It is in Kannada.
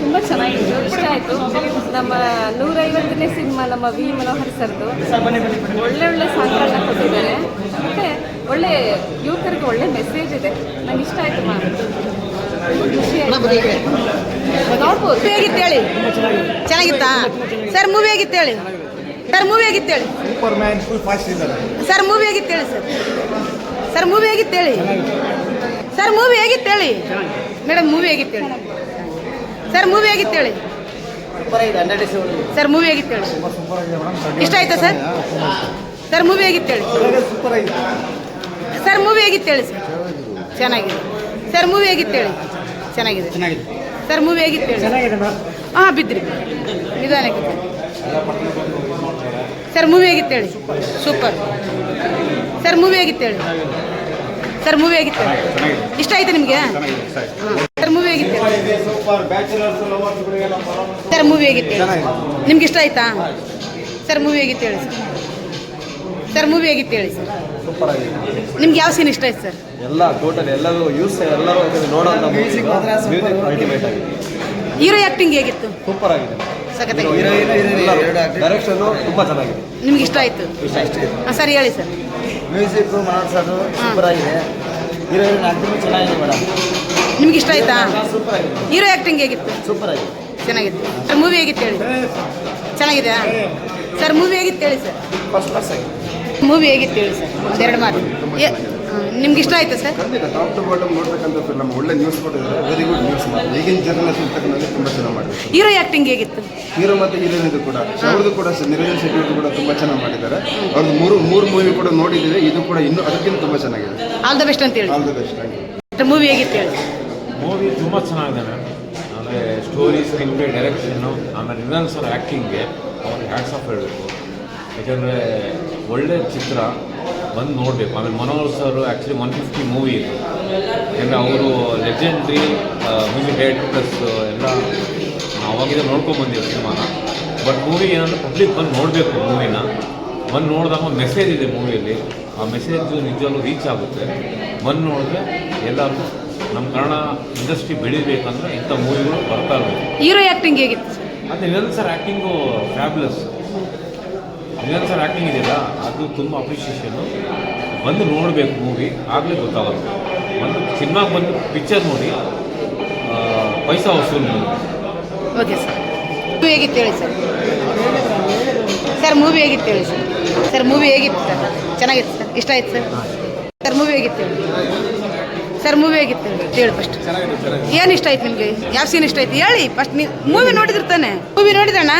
ತುಂಬ ಚೆನ್ನಾಗಿತ್ತು. ಇಷ್ಟ ಆಯಿತು. ನಮ್ಮ ನೂರೈವತ್ತನೇ ಸಿನಿಮಾ ನಮ್ಮ ವಿ ಮನೋಹರ್ ಸರ್ದು. ಒಳ್ಳೆ ಒಳ್ಳೆ ಸಾಂಗ್ಗಳನ್ನ ಕೊಟ್ಟಿದ್ದಾರೆ. ಮತ್ತು ಒಳ್ಳೆ ಯುವಕರಿಗೆ ಒಳ್ಳೆ ಮೆಸೇಜ್ ಇದೆ. ನಂಗೆ ಇಷ್ಟ ಆಯಿತು ಮ್ಯಾಮ್ ಖುಷಿ ಆಯ್ತು. ನೋಡ್ಬೋದು. ಹೇಗಿತ್ತು ಹೇಳಿ? ಚೆನ್ನಾಗಿತ್ತಾ? ಸರ್ ಮೂವಿ ಹೇಗಿತ್ತು ಹೇಳಿ? ಸರ್ ಮೂವಿ ಹೇಗಿತ್ತು ಹೇಳಿ? ಸೂಪರ್ ಮ್ಯಾನ್ ಫುಲ್ ಫಾಸ್ಟ್ ಇದ್ದಾರೆ. ಸರ್ ಮೂವಿ ಹೇಗಿತ್ತು ಹೇಳಿ ಸರ್ ಸರ್ ಮೂವಿ ಹೇಗಿತ್ತು ಹೇಳಿ? ಸರ್ ಮೂವಿ ಹೇಗಿತ್ತು ಹೇಳಿ? ಮೇಡಮ್ ಮೂವಿ ಹೇಗಿತ್ತು ಹೇಳಿ? ಸರ್ ಮೂವಿ ಆಗಿತ್ತು ಹೇಳಿ. ಸರ್ ಮೂವಿ ಆಗಿತ್ತು ಹೇಳಿ. ಇಷ್ಟ ಆಯ್ತಾ ಸರ್ ಸರ್ ಮೂವಿ ಆಗಿತ್ತು ಹೇಳಿ. ಸರ್ ಮೂವಿ ಆಗಿತ್ತು ಹೇಳಿ ಸರ್ ಚೆನ್ನಾಗಿದೆ. ಸರ್ ಮೂವಿ ಆಗಿತ್ತು ಹೇಳಿ. ಚೆನ್ನಾಗಿದೆ. ಸರ್ ಮೂವಿ ಆಗಿತ್ತು ಹೇಳಿ. ಹಾಂ ಬಿದ್ರಿ. ನಿಧಾನಕ್ಕೆ ಸರ್ ಮೂವಿ ಆಗಿತ್ತು ಹೇಳಿ. ಸೂಪರ್ ಸರ್ ಮೂವಿ ಆಗಿತ್ತು ಹೇಳಿ. ಸರ್ ಮೂವಿ ಆಗಿತ್ತು ಹೇಳಿ. ಇಷ್ಟ ಆಯ್ತಾ ನಿಮಗೆ ಸರ್ ಮೂವಿ ಹೇಗಿತ್ತು ಹೇಳಿ ಸೂಪರ್ ಬ್ಯಾಚುಲರ್ಸ್ ಲವರ್ಸ್ಗಳಿಗೆಲ್ಲ ಸರ್ ಮೂವಿ ಹೇಗಿತ್ತು ಹೇಳಿ? ನಿಮ್ಗೆ ಇಷ್ಟ ಆಯ್ತಾ? ಸರ್ ಮೂವಿ ಹೇಗಿತ್ತು ಹೇಳಿ? ಸರ್ ಸರ್ ಮೂವಿ ಹೇಗಿತ್ತು ಹೇಳಿ ಸರ್ ಸೂಪರ್ ಆಗಿದೆ ನಿಮ್ಗೆ ಯಾವ ಸೀನ್ ಇಷ್ಟ ಆಯ್ತು ಸರ್ ಎಲ್ಲ ಟೋಟಲ್ ಎಲ್ಲರೂ ಯೂಸ್ ಎಲ್ಲರೂ ನೋಡೋಂಥ ಮ್ಯೂಸಿಕ್ ಅಲ್ಟಿಮೇಟ್ ಆಗಿದೆ. ಹೀರೋ ಆ್ಯಕ್ಟಿಂಗ್ ಹೇಗಿತ್ತು? ಸೂಪರ್ ಆಗಿದೆ. ಸಖತ್ತಾಗಿ ಡೈರೆಕ್ಷನ್ ತುಂಬಾ ಚೆನ್ನಾಗಿದೆ. ನಿಮ್ಗೆ ಇಷ್ಟ ಆಯ್ತು? ಹಾಂ ಸರ್ ಹೇಳಿ ಸರ್ ಮ್ಯೂಸಿಕ್ ಮಾಡ್ಸೋದು ಸೂಪರ್ ಆಗಿದೆ ಹೀರೋಯಿನ್ ಆಕ್ಟಿಂಗ್ ಚೆನ್ನಾಗಿದೆ ಮೇಡಮ್ ನಿಮ್ಗೆ ಇಷ್ಟ ಆಯ್ತಾ? ಹೀರೋ ಆ್ಯಕ್ಟಿಂಗ್ ಹೇಗಿತ್ತು? ಸೂಪರ್ ಆಗಿದೆ. ಚೆನ್ನಾಗಿತ್ತು. ಸರ್ ಮೂವಿ ಹೇಗಿತ್ತು ಹೇಳಿ? ಚೆನ್ನಾಗಿದೆಯಾ? ಸರ್ ಮೂವಿ ಹೇಗಿತ್ತು ಹೇಳಿ ಸರ್? ಫಸ್ಟ್ ಕ್ಲಾಸ್ ಆಗಿದೆ. ಮೂವಿ ಹೇಗಿತ್ತು ಹೇಳಿ ಸರ್? ಒಂದೆರಡು ಮಾತು. ನಿಮ್ಗೆ ಇಷ್ಟ ಆಯ್ತಾ ಸರ್? ಖಂಡಿತ ಟಾಪ್ ಟು ಬಾಟಮ್ ನೋಡ್ತಕ್ಕಂಥ ಫಿಲ್ಮ್ ಒಳ್ಳೆ ನ್ಯೂಸ್ ಕೊಟ್ಟಿದ್ದಾರೆ. ವೆರಿ ಗುಡ್ ನ್ಯೂಸ್ ಈಗಿನ ಜರ್ನಲಿಸ್ಟ್ ತಕ್ಕಂತೆ ತುಂಬ ಚೆನ್ನಾಗಿ ಮಾಡಿದ್ದಾರೆ. ಹೀರೋ ಆ್ಯಕ್ಟಿಂಗ್ ಹೇಗಿತ್ತು? ಹೀರೋ ಮತ್ತು ಹೀರೋಯಿನ್ ಇದು ಕೂಡ. ಅವ್ರದ್ದು ಕೂಡ ಸರ್ ನಿರಂಜನ್ ಶೆಟ್ಟಿ ಕೂಡ ತುಂಬ ಚೆನ್ನಾಗಿ ಮಾಡಿದ್ದಾರೆ. ಅವ್ರದ್ದು ಮೂರು ಮೂರು ಮೂವಿ ಕೂಡ ನೋಡಿದ್ದೀವಿ. ಇದು ಕೂಡ ಇನ್ನೂ ಅದಕ್ಕಿಂತ ತುಂಬ ಚೆನ್ನಾಗಿದೆ. ಆಲ್ ದ ಬೆಸ್ಟ್ ಅಂತ ಹೇಳಿ. ಆಲ್ ದ ಬೆಸ್ಟ್ ಮೂವಿ ಹೇಗಿತ್ತು ಹೇಳಿ? ಮೂವಿ ತುಂಬ ಚೆನ್ನಾಗಿದೆ ಮ್ಯಾಮ್ ಆಮೇಲೆ ಸ್ಟೋರಿ ಸ್ಕ್ರೀನ್ ಪ್ಲೇ ಡೈರೆಕ್ಷನ್ನು ಆಮೇಲೆ ಇನ್ನೊಂದು ಸಲ ಆ್ಯಕ್ಟಿಂಗ್ಗೆ ಅವ್ರಿಗೆ ಹ್ಯಾಟ್ಸ್ ಆಫ್ ಹೇಳಬೇಕು. ಯಾಕೆಂದರೆ ಒಳ್ಳೆ ಚಿತ್ರ ಬಂದು ನೋಡಬೇಕು. ಆಮೇಲೆ Manohar sir actually one fifty movie ಇದು. ಯಾಕಂದರೆ ಅವರು ಲೆಜೆಂಡ್ರಿ ಮ್ಯೂಸಿಕ್ ಪ್ಲಸ್ ಎಲ್ಲ ಅವಾಗಿದೆ ನೋಡ್ಕೊಂಡು ಬಂದಿದ್ದೀವಿ ಸಿನಿಮಾನ ಬಟ್ ಮೂವಿ ಏನಂದ್ರೆ ಪಬ್ಲಿಕ್ ಬಂದು ನೋಡಬೇಕು ಮೂವಿನ ಬಂದು ನೋಡಿದಾಗ ಒಂದು ಮೆಸೇಜ್ ಇದೆ ಮೂವಿಯಲ್ಲಿ ಆ ಮೆಸೇಜು ನಿಜವಾಗ್ಲೂ ರೀಚ್ ಆಗುತ್ತೆ. ಬಂದು ನೋಡಿದ್ರೆ ಎಲ್ಲರಿಗೂ ನಮ್ಮ ಕನ್ನಡ ಇಂಡಸ್ಟ್ರಿ ಬೆಳಿಬೇಕಂದ್ರೆ ಇಂಥ ಮೂವಿಗಳು ಬರ್ತಾ ಇರಬೇಕು. ಹೀರೋ ಆ್ಯಕ್ಟಿಂಗ್ ಹೇಗಿತ್ತು ಸರ್ ನಿರಂತರ ಸರ್ ಆ್ಯಕ್ಟಿಂಗು ಫ್ಯಾಬ್ಲೆಸ್ ನಿರಂತರ ಸರ್ ಆ್ಯಕ್ಟಿಂಗ್ ಇದೆಯಲ್ಲ ಅದು ತುಂಬ ಅಪ್ರಿಷಿಯೇಷನ್ನು ಬಂದು ನೋಡಬೇಕು ಮೂವಿ ಆಗಲೇ ಗೊತ್ತಾಗುತ್ತೆ ಒಂದು ಸಿನಿಮಾಗೆ ಬಂದು ಪಿಕ್ಚರ್ ನೋಡಿ ಪೈಸಾ ವಸೂಲು ಓಕೆ ಸರ್. ಮೂವಿ ಹೇಗಿತ್ತು ಹೇಳಿ ಸರ್? ಸರ್ ಮೂವಿ ಹೇಗಿತ್ತು ಹೇಳಿ ಸರ್? ಸರ್ ಮೂವಿ ಹೇಗಿತ್ತು ಸರ್? ಚೆನ್ನಾಗಿತ್ತು ಸರ್? ಇಷ್ಟ ಆಯ್ತು ಸರ್? ಸರ್ ಮೂವಿ ಹೇಗಿತ್ತು ಹೇಳಿ? ಸರ್ ಮೂವಿ ಆಗಿತ್ತು ಹೇಳಿ ಫಸ್ಟ್ ಏನು ಇಷ್ಟ ಆಯ್ತು ನಿಮಗೆ? ಯಾವ ಸೀನ್ ಇಷ್ಟ ಆಯ್ತು? ಹೇಳಿ ಫಸ್ಟ್ ನೀವು ಮೂವಿ ನೋಡಿದಿರ್ತಾನೆ ಮೂವಿ ನೋಡಿದಣ್ಣ